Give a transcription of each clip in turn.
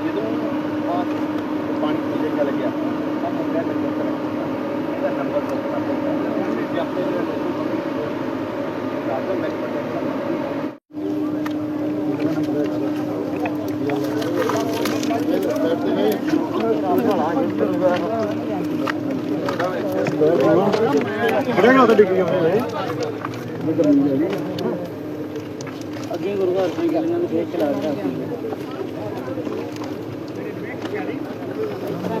ਜਦੋਂ ਪਾਣੀ ਥੱਲੇ ਚਲ ਗਿਆ ਤਾਂ ਮੁੰਡਾ ਨੰਬਰ ਕਰ ਇਹਦਾ ਨੰਬਰ ਤੋਂ ਪਤਾ ਚੱਲਦਾ ਕਿ ਆਪਣੇ ਰਾਜਾ ਮੈਨੇਜਮੈਂਟ ਖੜੇਗਾ ਤਾਂ ਡਿੱਗ ਗਿਆ ਅੱਗੇ ਗੁਰੂ ਘਰ ਤੋਂ ਗਲੀਆਂ ਨੂੰ ਫੇਰ ਚਲਾ ਰਿਹਾ ਸੀ ਮੈਂ ਬੜਾ ਜਲਦੀ ਮਰ ਜਾਣਾ ਹੋ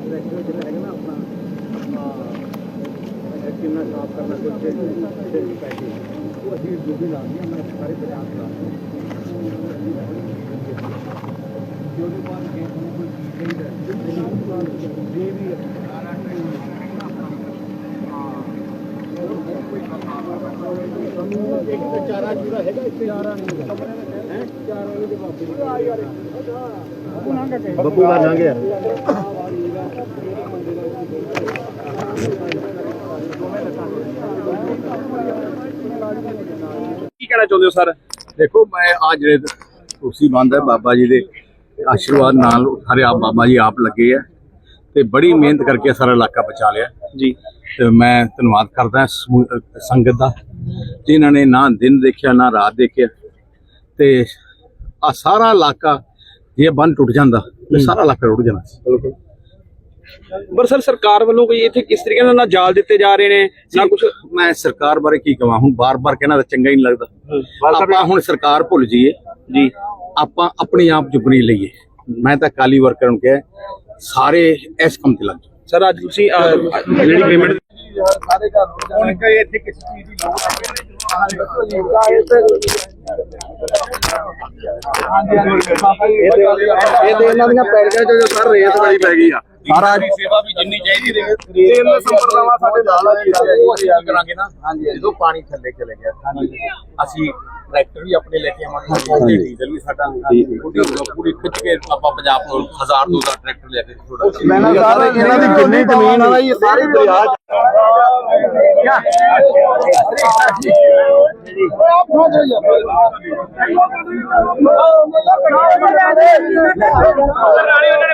ਟਰੈਕਟਰ ਜਿਹੜਾ ਹੈਗਾ ਦੂਰ ਆਪਣਾ ਕਿੰਨਾ ਸਾਫ਼ ਕਰਨਾ ਕੁਝ ਪੈਸੇ ਉਹ ਅਸੀਂ ਜੋ ਵੀ ਲਾਉਂਦੇ ਹਾਂ ਮੈਂ ਸਾਰੇ ਪੰਜਾਬ ਦਾ ਜੋ ਵੀ ਬਾਤ ਕੋਈ ਚੀਜ਼ ਚਾਹੀਦਾ ਜੇ ਵੀ ਇੱਕ ਤਾਂ ਚਾਰਾ ਚੂਰਾ ਹੈਗਾ ਇੱਥੇ ਚਾਰਾ ਨਹੀਂ ਹੈ ਚਾਰਾ ਉਹਦੇ ਬਾਪੇ ਆ ਯਾਰ। ਬੱਬੂ ਦਾ ਲੰਘ ਗਿਆ ਕੀ ਕਹਿਣਾ ਚਾਹੁੰਦੇ ਹੋ ਸਰ? ਦੇਖੋ ਮੈਂ ਆ ਜਿਹੜੇ ਕੁਰਸੀ ਬੰਦ ਹੈ ਬਾਬਾ ਜੀ ਦੇ ਆਸ਼ੀਰਵਾਦ ਨਾਲ ਸਾਰੇ ਆਪ ਬਾਬਾ ਜੀ ਆਪ ਲੱਗੇ ਆ। ਤੇ ਬੜੀ ਮਿਹਨਤ ਕਰਕੇ ਸਾਰਾ ਇਲਾਕਾ ਬਚਾ ਲਿਆ। ਜੀ। ਤੇ ਮੈਂ ਧੰਨਵਾਦ ਕਰਦਾ ਸੰਗਤ ਦਾ ਜਿਨ੍ਹਾਂ ਨੇ ਨਾ ਦਿਨ ਦੇਖਿਆ ਨਾ ਰਾਤ ਦੇਖਿਆ। ਤੇ ਆ ਸਾਰਾ ਇਲਾਕਾ ਜੇ ਬੰਨ ਟੁੱਟ ਜਾਂਦਾ ਤੇ ਸਾਰਾ ਇਲਾਕਾ ਰੁੜ ਜਾਣਾ ਸੀ। ਪਰ ਸਰ ਸਰਕਾਰ ਵੱਲੋਂ ਕੋਈ ਇੱਥੇ ਕਿਸ ਤਰੀਕੇ ਨਾਲ ਨਾ ਜਾਲ ਦਿੱਤੇ ਜਾ ਰਹੇ ਨੇ ਨਾ ਕੁਝ ਮੈਂ ਸਰਕਾਰ ਬਾਰੇ ਕੀ ਕਹਾਂ ਹੁਣ ਬਾਰ-ਬਾਰ ਕਹਿਣਾ ਤਾਂ ਚੰਗਾ ਹੀ ਨਹੀਂ ਲੱਗਦਾ। ਆਪਾਂ ਹੁਣ ਸਰਕਾਰ ਭੁੱਲ ਜਾਈਏ। ਜੀ। ਆਪਾਂ ਆਪਣੇ ਆਪ ਚੁਗਣੀ ਲਈਏ। ਮੈਂ ਤਾਂ ਕਾਲੀ ਵਰਕਰ ਨੂੰ ਕਿਹਾ ਸਾਰੇ ਇਸ ਕੰਮ ਤੇ ਲੱਗ ਜਾਓ। ਸਰ ਅੱਜ ਤੁਸੀਂ ਜਿਹੜੀ ਪੇਮੈਂਟ ਹੁਣ ਕਹੇ ਇੱਥੇ ਕਿਸੇ ਚੀਜ਼ ਦੀ ਲੋੜ ਇਹ ਤੇ ਇਹਨਾਂ ਦੀਆਂ ਪੈੜੀਆਂ ਚ ਸਰ ਰੇਤ ਬੜੀ ਪੈ ਗਈ ਆ। ਸਾਰਾ ਸੇਵਾ ਵੀ ਜਿੰਨੀ ਚਾਹੀਦੀ ਰਹੇ। ਤਿੰਨ ਸੰਪਰਦਾਵਾਂ ਸਾਡੇ ਨਾਲ ਆ ਕੀ ਕਰਾਂਗੇ ਨਾ। ਜਦੋਂ ਪਾਣੀ ਥੱਲੇ ਚਲੇ ਗਿਆ। ਅਸੀਂ ਟਰੈਕਟਰ ਵੀ ਆਪਣੇ ਲੈ ਕੇ ਆਵਾਂਗੇ ਤੇ ਡੀਜ਼ਲ ਵੀ ਸਾਡਾ ਪੂਰੀ ਪੂਰੀ ਖਿੱਚ ਕੇ ਆਪਾਂ ਪੰਜਾਬ ਤੋਂ 1000 2000 ਟਰੈਕਟਰ ਲੈ ਕੇ ਥੋੜਾ ਮੈਂ ਨਾ ਇਹਨਾਂ ਦੀ ਜਿੰਨੀ ਜ਼ਮੀਨ ਆ ਇਹ ਸਾਰੀ ਦਰਿਆ ਚ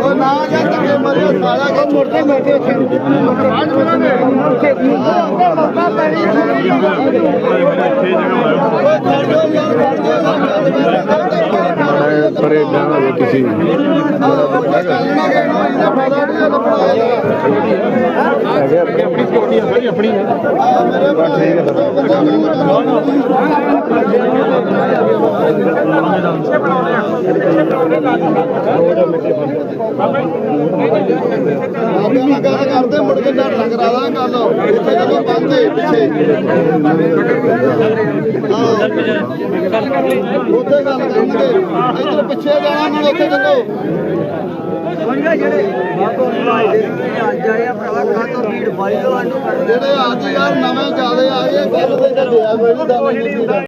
ਉਹ ਨਾ ਜਾ ਕੇ ਮਰੇ ਸਾਰਾ ਕੋ ਮੁਰਦੇ ਬੈਠੇ ਪਰੇ ਜਾਣਾ ਤੁਸੀਂ ਆਪਣੀ ਗੱਲ ਕਰਦੇ ਮੁੜ ਕੇ ਡਰ ਲੱਗ ਰਹਾ ਗੱਲ ਇੱਥੇ ਜਦੋਂ ਬੰਦੇ ਪਿੱਛੇ ਉੱਥੇ ਗੱਲ ਕਰਨਗੇ ਇੱਧਰ ਪਿੱਛੇ ਜਾਣਾ ਨਾਲ ਉੱਥੇ ਚੱਲੋ ਜਿਹੜੇ ਅੱਜ ਯਾਰ, ਨਵੇਂ ਜਿਆਦੇ ਆ ਗਏ ਗੱਲ ਤੇ ਚੱਲਿਆ ਕੋਈ ਨਹੀਂ।